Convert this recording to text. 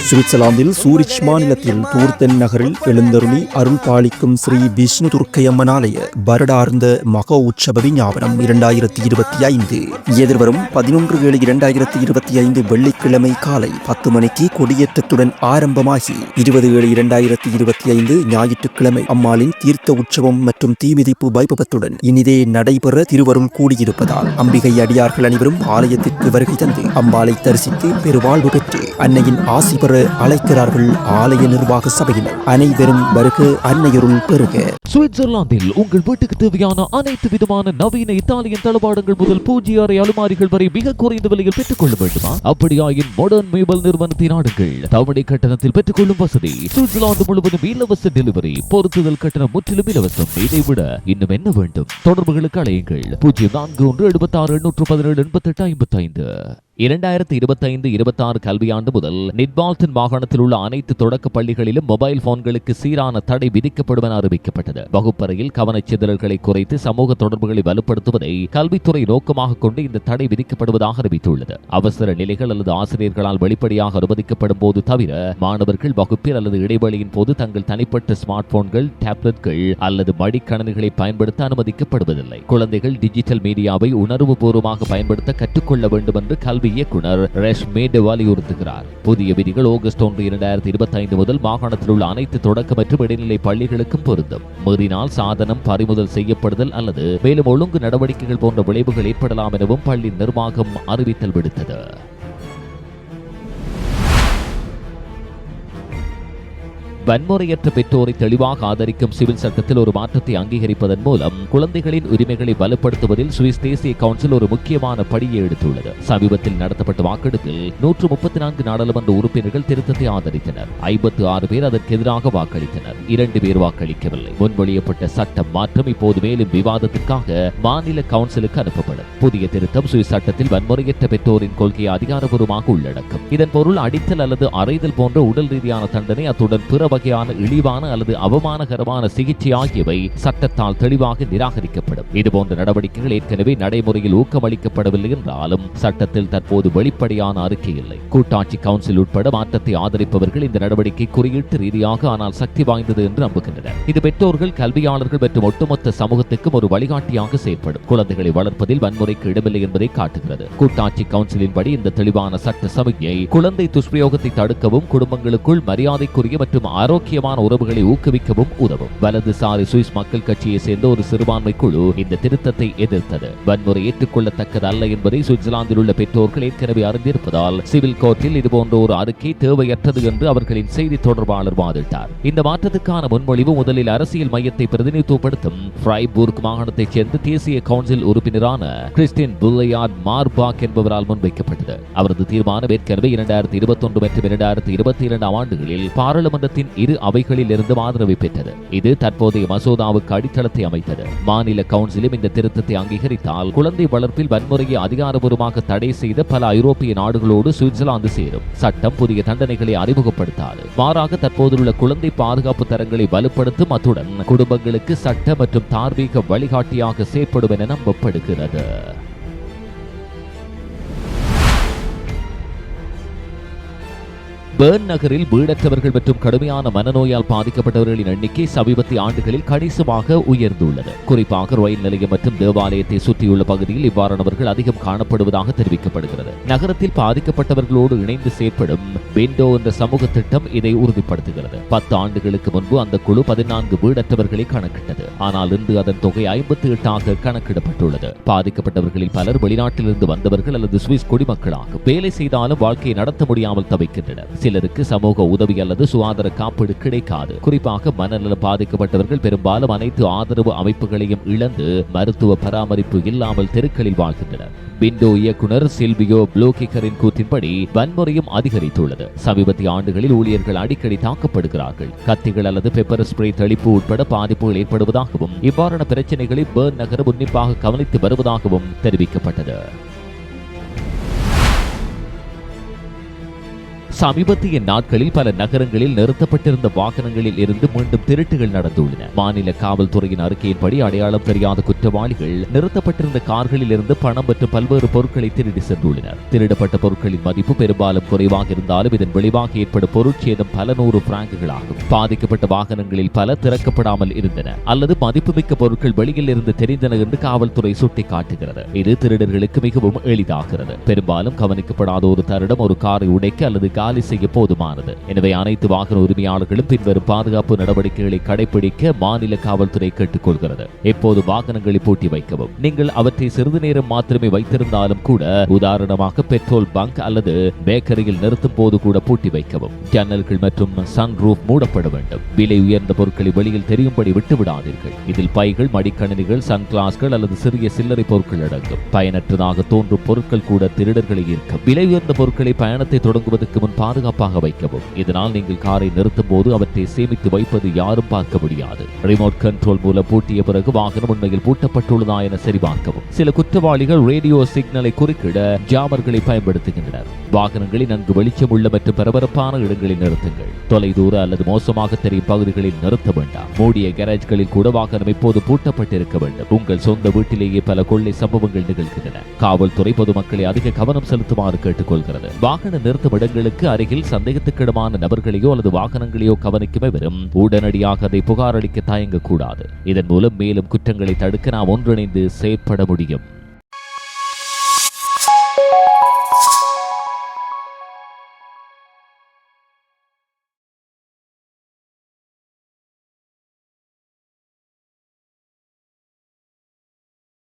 சுவிட்சர்லாந்தில் சூரிச் மாநிலத்தில் தூர்த்தன் நகரில் எழுந்தருளி அருள் பாலிக்கும் ஸ்ரீ விஷ்ணு துர்க்கையம்மனாலய வருடார்ந்த மக உற்சவ விஞ்ஞாபனம் இரண்டாயிரத்தி இருபத்தி ஐந்து. எதிர்வரும் பதினொன்று ஏழு இரண்டாயிரத்தி இருபத்தி ஐந்து வெள்ளிக்கிழமை காலை பத்து மணிக்கு கொடியேற்றத்துடன் ஆரம்பமாகி இருபது ஏழு இரண்டாயிரத்தி இருபத்தி ஐந்து ஞாயிற்றுக்கிழமை அம்மாளின் தீர்த்த உற்சவம் மற்றும் தீமிதிப்பு வைபவத்துடன் இனிதே நடைபெற திருவரும் கூடியிருப்பதால் அம்பிகை அடியார்கள் அனைவரும் ஆலயத்திற்கு வருகை தந்து அம்பாளை தரிசித்து பெருவாழ்வு பெற்று அன்னையின் ஆசி பெற அழைக்கிறார்கள் ஆலய நிர்வாக சபையினர் அனைவரும் வருக அன்னையருள் பெருக சுவிட்சர்லாந்தில் உங்கள் வீட்டுக்கு தேவையான அனைத்து விதமான நவீன இத்தாலியன் தளபாடங்கள் முதல் பூஜ்ய அறை அலுமாரிகள் வரை மிக குறைந்த விலையில் பெற்றுக் கொள்ள வேண்டுமா? அப்படியாயின் மாடர்ன் மேபல் நிறுவனத்தின் நாடுகள் தவணை கட்டணத்தில் பெற்றுக்கொள்ளும் வசதி. சுவிட்சர்லாந்து முழுவதும் இலவச டெலிவரி பொருத்துதல் கட்டணம் முற்றிலும் இலவசம். இதை விட இன்னும் என்ன வேண்டும்? தொடர்புகளுக்கு அழையுங்கள். பூஜ்ஜியம் நான்கு ஒன்று எழுபத்தி ஆறு எண்ணூற்று பதினேழு எண்பத்தி எட்டு ஐம்பத்தி ஐந்து இரண்டாயிரத்தி இருபத்தைந்து இருபத்தாறு கல்வியாண்டு முதல் நிட்பால்டன் மாகாணத்தில் உள்ள அனைத்து தொடக்க பள்ளிகளிலும் மொபைல் போன்களுக்கு சீரான தடை விதிக்கப்படும் என அறிவிக்கப்பட்டது. வகுப்பறையில் கவனச்சிதறல்களை குறைத்து சமூக தொடர்புகளை வலுப்படுத்துவதை கல்வித்துறை நோக்கமாக கொண்டு இந்த தடை விதிக்கப்படுவதாக அறிவித்துள்ளது. அவசர நிலைகள் அல்லது ஆசிரியர்களால் வெளிப்படையாக அனுமதிக்கப்படும் போது தவிர மாணவர்கள் வகுப்பில் அல்லது இடைவெளியின் போது தங்கள் தனிப்பட்ட ஸ்மார்ட் போன்கள் டேப்லெட்கள் அல்லது மடிக்கணனிகளை பயன்படுத்த அனுமதிக்கப்படுவதில்லை. குழந்தைகள் டிஜிட்டல் மீடியாவை உணர்வுபூர்வமாக பயன்படுத்த கற்றுக்கொள்ள வேண்டும் என்று கல்வி இயக்குனர் ரஷ்மேட் வலியுறுத்துகிறார் புதிய விதிகள் ஆகஸ்ட் ஒன்று இரண்டாயிரத்தி இருபத்தி ஐந்து முதல் மாகாணத்தில் உள்ள அனைத்து தொடக்க மற்றும் இடைநிலை பள்ளிகளுக்கும் பொருந்தும். மீறினால் சாதனம் பறிமுதல் செய்யப்படுதல் அல்லது மேலும் ஒழுங்கு நடவடிக்கைகள் போன்ற விளைவுகள் ஏற்படலாம் எனவும் பள்ளி நிர்வாகம் அறிவித்தல் விடுத்தது. வன்முறையற்ற பெற்றோரை தெளிவாக ஆதரிக்கும் சிவில் சட்டத்தில் ஒரு மாற்றத்தை அங்கீகரிப்பதன் மூலம் குழந்தைகளின் உரிமைகளை வலுப்படுத்துவதில் சுவிஸ் தேசிய கவுன்சில் ஒரு முக்கியமான படியை எடுத்துள்ளது. சமீபத்தில் நடத்தப்பட்ட வாக்கெடுப்பில் நூற்று முப்பத்தி நான்கு நாடாளுமன்ற உறுப்பினர்கள் திருத்தத்தை ஆதரித்தனர். ஐம்பத்து ஆறு பேர் அதற்கு எதிராக வாக்களித்தனர். இரண்டு பேர் வாக்களிக்கவில்லை. முன்மொழியப்பட்ட சட்டம் மாற்றம் இப்போது மேலும் விவாதத்திற்காக மாநில கவுன்சிலுக்கு அனுப்பப்படும். புதிய திருத்தம் சுவிஸ் சட்டத்தில் வன்முறையற்ற பெற்றோரின் கொள்கையை அதிகாரபூர்வமாக உள்ளடக்கும். இதன் பொருள் அடித்தல் அல்லது அறைதல் போன்ற உடல் ரீதியான தண்டனை அத்துடன் பிற வகையான இழிவான அல்லது அவமானகரமான சிகிச்சை ஆகியவை சட்டத்தால் தெளிவாக நிராகரிக்கப்படும். இதுபோன்ற நடவடிக்கைகள் ஏற்கனவே நடைமுறையில் ஊக்கமளிக்கப்படவில்லை என்றாலும் சட்டத்தில் தற்போது வெளிப்படையான அறிக்கை இல்லை. கூட்டாட்சி கவுன்சில் உட்பட மாற்றத்தை ஆதரிப்பவர்கள் இந்த நடவடிக்கை குறியீட்டு ரீதியாக ஆனால் சக்தி வாய்ந்தது என்று நம்புகின்றனர். இது பெற்றோர்கள் கல்வியாளர்கள் மற்றும் ஒட்டுமொத்த சமூகத்துக்கும் ஒரு வழிகாட்டியாக செயற்படும் குழந்தைகளை வளர்ப்பதில் வன்முறை வன்முறைக்கு இடமில்லை என்பதை காட்டுகிறது. கூட்டாட்சி கவுன்சிலின்படி இந்த தெளிவான சட்ட சமிக்ஞை குழந்தை துஷ்பிரயோகத்தை தடுக்கவும் குடும்பங்களுக்குள் மரியாதைக்குரிய மற்றும் ஆரோக்கியமான உறவுகளை ஊக்குவிக்கவும் உதவும். வலதுசாரி சுவிஸ் மக்கள் கட்சியை சேர்ந்த ஒரு சிறுபான்மை குழு இந்த திருத்தத்தை எதிர்த்தது. வன்முறை ஏற்றுக்கொள்ளத்தக்கது அல்ல என்பதை சுவிட்சர்லாந்தில் உள்ள பெற்றோர்கள் ஏற்கனவே அறிந்திருப்பதால் சிவில் கோர்ட்டில் இதுபோன்ற ஒரு அறிக்கை தேவையற்றது என்று அவர்களின் செய்தி தொடர்பாளர் வாதிட்டார். இந்த மாற்றத்துக்கான முன்மொழிவு முதலில் அரசியல் மையத்தை பிரதிநிதித்துவப்படுத்தும் பிரைபூர்க் மாகாணத்தைச் சேர்ந்த தேசிய கவுன்சில் உறுப்பினரான கிறிஸ்டின் புல்லையார்ட் மார்பாக் என்பவரால் முன்வைக்கப்பட்டது. அவரது தீர்மானம் ஏற்கனவே இரண்டாயிரத்தி இருபத்தி ஒன்று மற்றும் இரண்டாயிரத்தி இருபத்தி இரண்டாம் ஆண்டுகளில் பாராளுமன்றத்தின் இரு அவைகளில் இருந்து ஆதரவை பெற்றது. இது தற்போதைய மசோதாவுக்கு அடித்தளத்தை அமைத்தது. மாநில கவுன்சிலும் இந்த திருத்தத்தை அங்கீகரித்தால் குழந்தை வளர்ப்பில் வன்முறையை அதிகாரபூர்வமாக தடை செய்த பல ஐரோப்பிய நாடுகளோடு சுவிட்சர்லாந்து சேரும். சட்டம் புதிய தண்டனைகளை அறிமுகப்படுத்தாது. மாறாக தற்போதுள்ள குழந்தை பாதுகாப்பு தரங்களை வலுப்படுத்தும் அத்துடன் குடும்பங்களுக்கு சட்ட மற்றும் தார்மீக வழிகாட்டியாக செயற்படும் என நம்பப்படுகிறது. பேர்ன் நகரில் வீடற்றவர்கள் மற்றும் கடுமையான மனநோயால் பாதிக்கப்பட்டவர்களின் எண்ணிக்கை சமீபத்திய ஆண்டுகளில் கணிசமாக உயர்ந்துள்ளது. குறிப்பாக ரயில் நிலையம் மற்றும் தேவாலயத்தை சுற்றியுள்ள பகுதியில் இவ்வாறானவர்கள் அதிகம் காணப்படுவதாக தெரிவிக்கப்படுகிறது. நகரத்தில் பாதிக்கப்பட்டவர்களோடு இணைந்து செயற்படும் பெண்டோ என்ற சமூக திட்டம் இதை உறுதிப்படுத்துகிறது. பத்து ஆண்டுகளுக்கு முன்பு அந்த குழு பதினான்கு வீடற்றவர்களை கணக்கிட்டது. ஆனால் இன்று அதன் தொகை ஐம்பத்தி எட்டாக கணக்கிடப்பட்டுள்ளது. பாதிக்கப்பட்டவர்களில் பலர் வெளிநாட்டிலிருந்து வந்தவர்கள் அல்லது சுவிஸ் குடிமக்களாகும் வேலை செய்தாலும் வாழ்க்கையை நடத்த முடியாமல் தவிக்கின்றனர். சிலருக்கு சமூக உதவி அல்லது சுகாதார காப்பீடு கிடைக்காது. குறிப்பாக மனநல பாதிக்கப்பட்டவர்கள் பெரும்பாலும் அனைத்து ஆதரவு அமைப்புகளையும் இழந்து மருத்துவ பராமரிப்பு இல்லாமல் தெருக்களில் வாழ்கின்றனர். பிண்டோ இயக்குனர் சில்வியோ புளோகிகரின் கூற்றின்படி வன்முறையும் அதிகரித்துள்ளது. சமீபத்திய ஆண்டுகளில் ஊழியர்கள் அடிக்கடி தாக்கப்படுகிறார்கள். கத்திகள் அல்லது பெப்பர் ஸ்ப்ரே தெளிப்பு உட்பட பாதிப்புகள் ஏற்படுவதாகவும் இவ்வாறான பிரச்சனைகளை பேர்ன் நகரம் உன்னிப்பாக கவனித்து வருவதாகவும் தெரிவிக்கப்பட்டது. சமீபத்திய நாட்களில் பல நகரங்களில் நிறுத்தப்பட்டிருந்த வாகனங்களில் இருந்து மீண்டும் திருட்டுகள் நடந்துள்ளன. மாநில காவல்துறையின் அறிக்கையின்படி அடையாளம் தெரியாத குற்றவாளிகள் நிறுத்தப்பட்டிருந்த கார்களில் இருந்து பணம் மற்றும் பல்வேறு பொருட்களை திருடி சென்றுள்ளனர். திருடப்பட்ட பொருட்களின் மதிப்பு பெரும்பாலும் குறைவாக இருந்தாலும் இதன் விளைவாக ஏற்படும் பொருட்சேதம் பல நூறு பிராங்குகளாகும். பாதிக்கப்பட்ட வாகனங்களில் பல திறக்கப்படாமல் இருந்தன அல்லது மதிப்புமிக்க பொருட்கள் வெளியில் இருந்து தெரிந்தன என்று காவல்துறை சுட்டிக்காட்டுகிறது. இது திருடர்களுக்கு மிகவும் எளிதாகிறது. பெரும்பாலும் கவனிக்கப்படாத ஒரு தருடம் ஒரு காரை உடைக்க அல்லது காலி செய்ய போதுமானது. எனவே அனைத்து வாகன உரிமையாளர்களும் பின்வரும் பாதுகாப்பு நடவடிக்கைகளை கடைபிடிக்க மாநில காவல்துறை கேட்டுக்கொள்கிறது. எப்போது வாகனங்களை பூட்டி வைக்கவும். நீங்கள் அவற்றை சிறிது நேரம் மாத்திரமே வைத்திருந்தாலும் கூட உதாரணமாக பெட்ரோல் பங்க் அல்லது பேக்கரியில் நிறுத்தும் போது கூட பூட்டி வைக்கவும். ஜன்னல்கள் மற்றும் சன் ரூஃப் மூடப்பட வேண்டும். விலை உயர்ந்த பொருட்களை வெளியில் தெரியும்படி விட்டு விடாதீர்கள் இதில் பைகள் மடிக்கணினிகள் சன்கிளாஸ்கள் அல்லது சிறிய சில்லறை பொருட்கள் அடங்கும். பயனற்றதாக தோன்றும் பொருட்கள் கூட திருடர்களை ஈர்க்கும். விலை உயர்ந்த பொருட்களை பயணத்தை தொடங்குவதற்கு முன் பாதுகாப்பாக வைக்கவும். இதனால் நீங்கள் காரை நிறுத்தும் போது அவற்றை சேமித்து வைப்பது யாரும் பார்க்க முடியாது. ரிமோட் கண்ட்ரோல் மூலம் பூட்டிய பிறகு வாகனம் உண்மையில் பூட்டப்பட்டுள்ளதா என சரிபார்க்கவும். சில குற்றவாளிகள் ரேடியோ சிக்னலை குறுக்கிட ஜாமர்களை பயன்படுத்துகின்றனர். வாகனங்களை நன்கு வெளிச்சமுள்ள மற்றும் பரபரப்பான இடங்களில் நிறுத்துங்கள். தொலைதூர அல்லது மோசமாக தெரியும் பகுதிகளில் நிறுத்த வேண்டாம். மூடிய கேரேஜ்களில் கூட வாகனம் இப்போது பூட்டப்பட்டிருக்க வேண்டும். உங்கள் சொந்த வீட்டிலேயே பல கொள்ளை சம்பவங்கள் நிகழ்கின்றன. காவல்துறை பொதுமக்களை அதிக கவனம் செலுத்துமாறு கேட்டுக்கொள்கிறது. வாகன நிறுத்தும் இடங்களுக்கு அருகில் சந்தேகத்துக்கிடமான நபர்களையோ அல்லது வாகனங்களையோ கவனிக்குமே வரும். உடனடியாக அதை புகாரளிக்க தயங்கக்கூடாது. இதன் மூலம் மேலும் குற்றங்களை தடுக்க நாம் ஒன்றிணைந்து செயற்பட முடியும்.